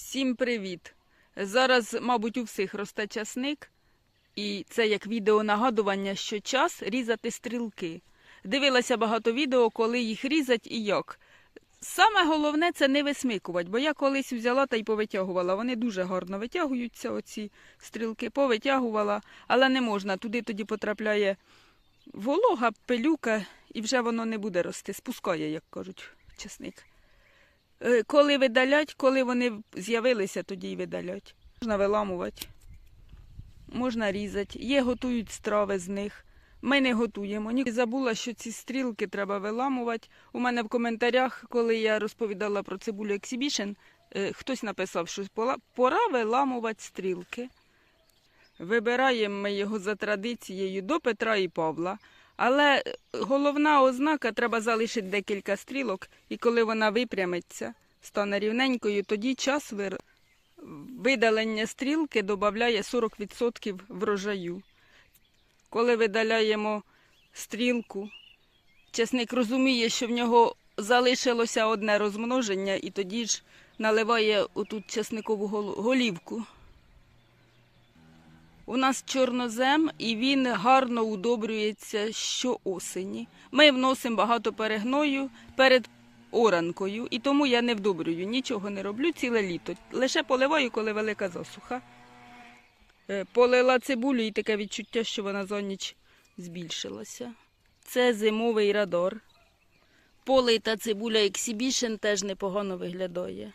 Всім привіт! Зараз, мабуть, у всіх росте часник, і це як відео нагадування, що час різати стрілки. Дивилася багато відео, коли їх різать і як. Саме головне це не висмикувати, бо я колись взяла та й повитягувала. Вони дуже гарно витягуються, оці стрілки, повитягувала, але не можна. Туди тоді потрапляє волога, пилюка, і вже воно не буде рости, спускає, як кажуть, часник. Е, Коли видалять, коли вони з'явилися, тоді й видалять. Можна виламувати, можна різати. Є готують страви з них. Ми не готуємо. Ні, забула, що ці стрілки треба виламувати. У мене в коментарях, коли я розповідала про цибулю ексібішн, хтось написав, що пора виламувати стрілки. Вибираємо ми його за традицією до Петра і Павла. Але е, головна ознака треба залишити декілька стрілок, і коли вона випрямиться, стане рівненькою, тоді час вир... видалення стрілки додає 40% врожаю. Коли видаляємо стрілку, часник розуміє, що в нього залишилося одне розмноження, і тоді ж наливає отут часникову гол- голівку. У нас чорнозем, і він гарно удобрюється щоосені. Ми вносимо багато перегною перед оранкою, і тому я не вдобрюю, нічого не роблю ціле літо. Лише поливаю, коли велика засуха. Е, Полила цибулю і таке відчуття, що вона за ніч збільшилася. Це зимовий радор. радар. Полита цибуля Exhibition теж непогано виглядає.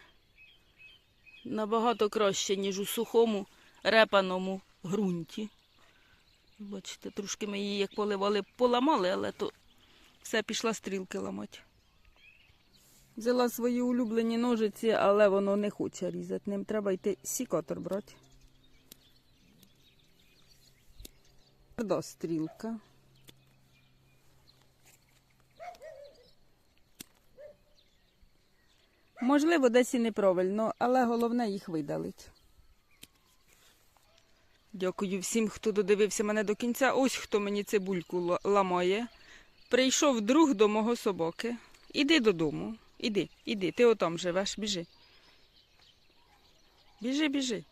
Набагато краще, ніж у сухому репаному ґрунті. Бачите, трошки ми її як поливали, поламали, але то все пішла стрілки ламати. Взяла свої улюблені ножиці, але воно не хоче різати. Ним треба йти сікатор брати. Тверда стрілка. Можливо, десь і неправильно, але головне їх видалить. Дякую всім, хто додивився мене до кінця. Ось хто мені цибульку ламає. Прийшов друг до мого собаки. Іди додому. Іди, іди, ти отам живеш, біжи. Біжи, біжи.